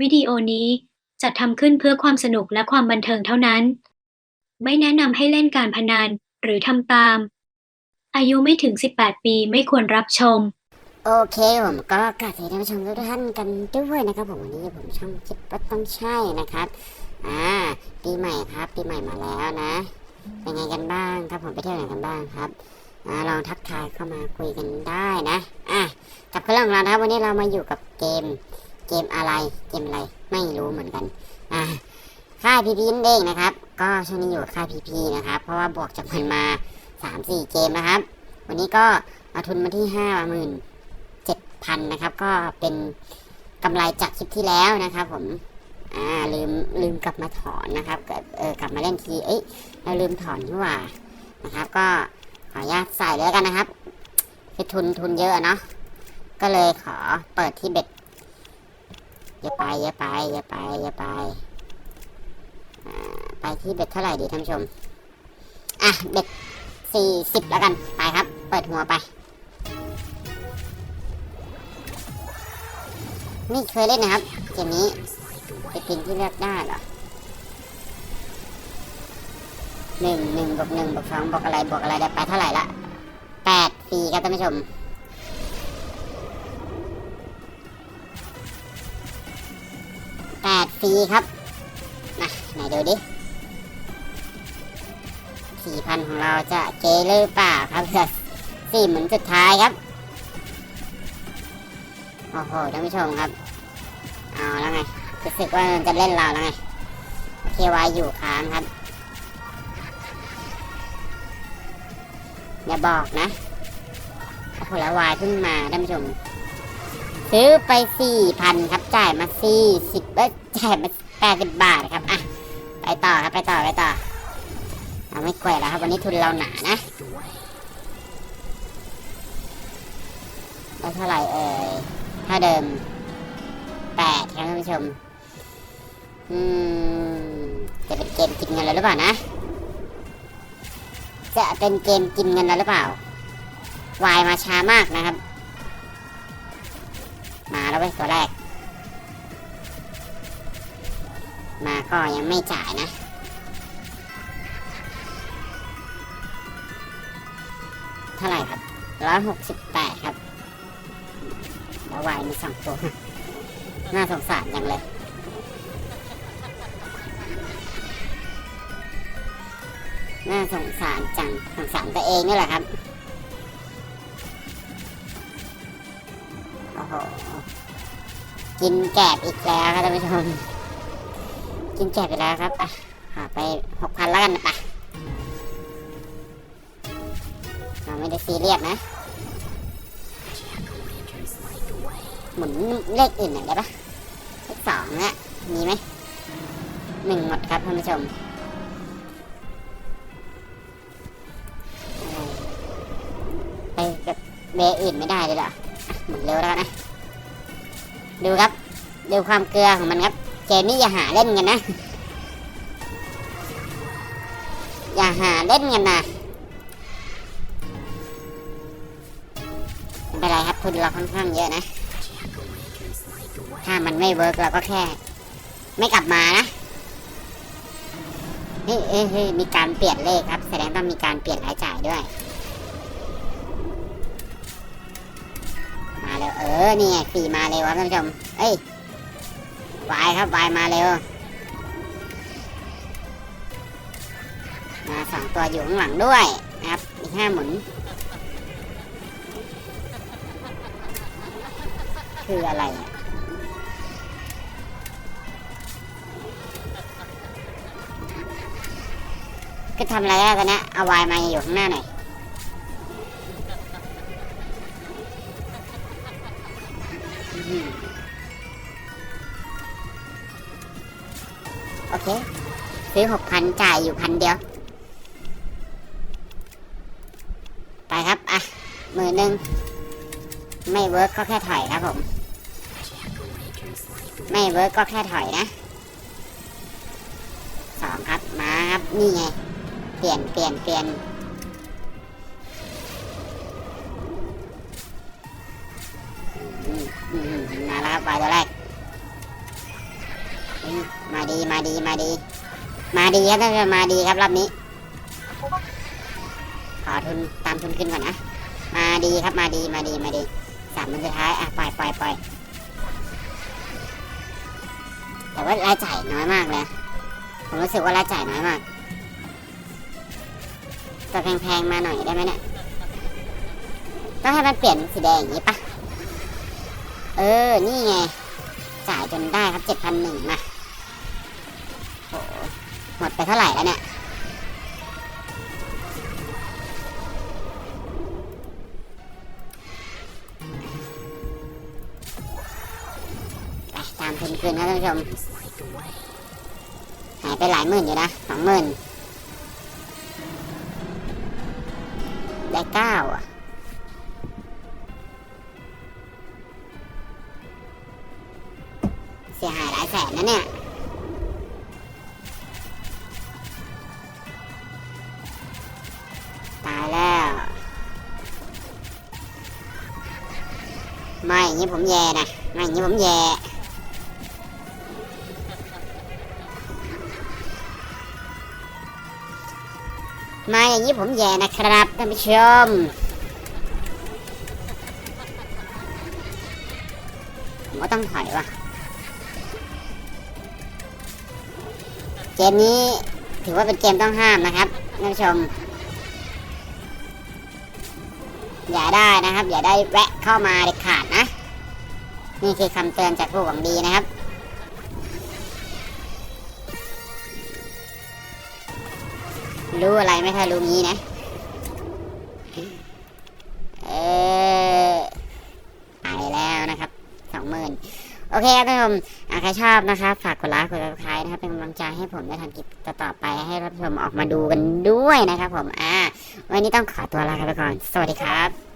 วิดีโอนี้จัดทำขึ้นเพื่อความสนุกและความบันเทิงเท่านั้น ไม่แนะนำให้เล่นการพนันหรือทำตาม อายุไม่ถึง 18 ปีไม่ควรรับชม โอเคผมก็กราบสวัสดีท่านผู้ชมทุกท่านกันด้วยนะครับผมวันนี้ผมช่องคิดว่าต้องใช่นะครับ อ่าปีใหม่ครับปีใหม่มาแล้วนะ เป็นไงกันบ้างครับผมไปเที่ยวไหนกันบ้างครับอาลองทักทายเข้ามาคุยกันได้นะ อะกับเรื่องของเรานะครับวันนี้เรามาอยู่กับเกม เกมอะไร เกมอะไร ไม่รู้เหมือนกัน อ่า ค่ายพีพีนั่นเองนะครับ ก็ช่วงนี้อยู่ค่ายพีพีนะครับ เพราะว่าบวกจากมันมาสามสี่เกมนะครับ วันนี้ก็เอาทุนมาที่ห้าหมื่นเจ็ดพันนะครับ ก็เป็นกำไรจากคลิปที่แล้วนะครับผม อ่า ลืม ลืมกลับมาถอนนะครับ เกิด เออ กลับมาเล่นที เอ้ย เราลืมถอนที่ว่านะครับ ก็ขออนุญาตใส่เลยกันนะครับคือทุนทุนเยอะเนาะ ก็เลยขอเปิดที่เบ็ด อย่าไปอย่าไปอย่าไปอย่าไปไปที่เบ็ดเท่าไหร่ดีท่านผู้ชม อะเบ็ดสี่สิบแล้วกันไปครับ เปิดหัวไปไม่เคยเล่นนะครับ เกมนี้เป็นเกมที่เลือกได้เหรอหนึ่งหนึ่งบวกหนึ่งบวกสองบวกอะไรบวกอะไรได้ไปเท่าไหร่ละแปดฟรีครับท่านผู้ชม ฟรีครับนะไหนดูดิสี่พันของเราจะเจหรือเปล่าครับเสือนสี่หมุนสุดท้ายครับ โอ้โหท่านผู้ชมครับ เอาแล้วไงรู้สึกว่ามันจะเล่นเราแล้วไงเควายอยู่ค้างครับ อย่าบอกนะโอ้โหแล้ววายเพิ่งมาท่านผู้ชม ซื้อไปสี่พันครับจ่ายมาสี่สิบเอ้ยจ่ายมาแปดสิบบาทครับอะไปต่อครับไปต่อไปต่อเราไม่แกว่แล้วครับวันนี้ทุนเราหนานะได้เท่าไหร่เอ่ยเท่าเดิมแปดครับท่านผู้ชมอืมจะเป็นเกมกินเงินแล้วหรือเปล่านะ จะเป็นเกมกินเงินแล้วหรือเปล่าวายมาช้ามากนะครับ แล้วเว้ยตัวแรก มาก็ยังไม่จ่ายนะ เท่าไหร่ครับร้อยหกสิบแปดครับแล้ววายมีสองตัว น่าสงสารจังเลยน่าสงสารจังสงสารตัวเองนี่แหละครับ กินแกบอีกแล้วครับท่านผู้ชม กินแกบอีกแล้วครับอะหาไปหกพันแล้วกันนะปะเราไม่ได้ซีเรียสนะหมุนเลขอื่นหน่อยได้ปะเลขสองเนี่ยมีไหมหนึ่งหมดครับท่านผู้ชมไปกับเบออื่นไม่ได้เลยเหรอหมุนเร็วแล้วนะ ดูครับ ดูความเกลือของมันครับ เกมนี้อย่าหาเล่นกันนะ อย่าหาเล่นกันนะไม่เป็นไรครับทุนเราค่อนข้างเยอะนะ ถ้ามันไม่เวิร์กเราก็แค่ ไม่กลับมานะเฮ้ยเฮ้ยเฮ้ยมีการเปลี่ยนเลขครับ แสดงต้องมีการเปลี่ยนรายจ่ายด้วย ร็วเออ นี่ไงฟรีมาเร็วครับท่านผู้ชม เอ้ยวายครับวายมาเร็ว มาสองตัวอยู่ข้างหลังด้วยนะครับ อีกห้าหมุน คืออะไรก็ทำอะไรได้ตอนนี้เอาวายมาอยู่ข้างหน้าหน่อย โอเค ซื้อหกพันจ่ายอยู่พันเดียว ไปครับ อะหมื่นหนึ่งไม่เวิร์กก็แค่ถอยครับผม ไม่เวิร์กก็แค่ถอยนะสองครับ มาครับ นี่ไง เปลี่ยนเปลี่ยนเปลี่ยน ดีมาดีมาดี มาดีครับท่านผู้ชมมาดีครับรอบนี้ ขอทุนตามทุนขึ้นก่อนนะ มาดีครับมาดีมาดีมาดีสามมันสุดท้ายอะปล่อยปล่อยปล่อยแต่ว่ารายจ่ายน้อยมากเลยผมรู้สึกว่ารายจ่ายน้อยมากตัวแพงๆมาหน่อยได้ไหมเนี่ยต้องให้มันเปลี่ยนสีแดงอย่างนี้ปะเออ นี่ไง จ่ายจนได้ครับเจ็ดพันหนึ่งมา มดไปเท่าไหร่แล้วเนี่ย ไปตามทุนคืนครับท่านผู้ชม หายไปหลายหมื่นอยู่นะสองหมื่นได้เก้าอะเสียหายหลายแสนนะเนี่ย ไม่อย่างนี้ผมแย่นะไม่อย่างนี้ผมแย่มาอย่างนี้ผมแย่นะครับท่านผู้ชมผมก็ต้องถอยว่ะเกมนี้ถือว่าเป็นเกมต้องห้ามนะครับท่านผู้ชม อย่าได้นะครับ อย่าได้แวะเข้ามาเด็ดขาดนะ นี่คือคำเตือนจากผู้หวังดีนะครับรู้อะไรไม่ค่อรู้งี้นะ เออไปแล้วนะครับสองหมื่น โอเคครับท่านผู้ชมใครชอบนะครับฝากกดไลค์กดติดตามนะครับเป็นกำลังใจให้ผมได้ทำกิจต่อไปให้รับชมออกมาดูกันด้วยนะครับผมอ่าวันนี้ต้องขอตัวลาไปก่อน สวัสดีครับ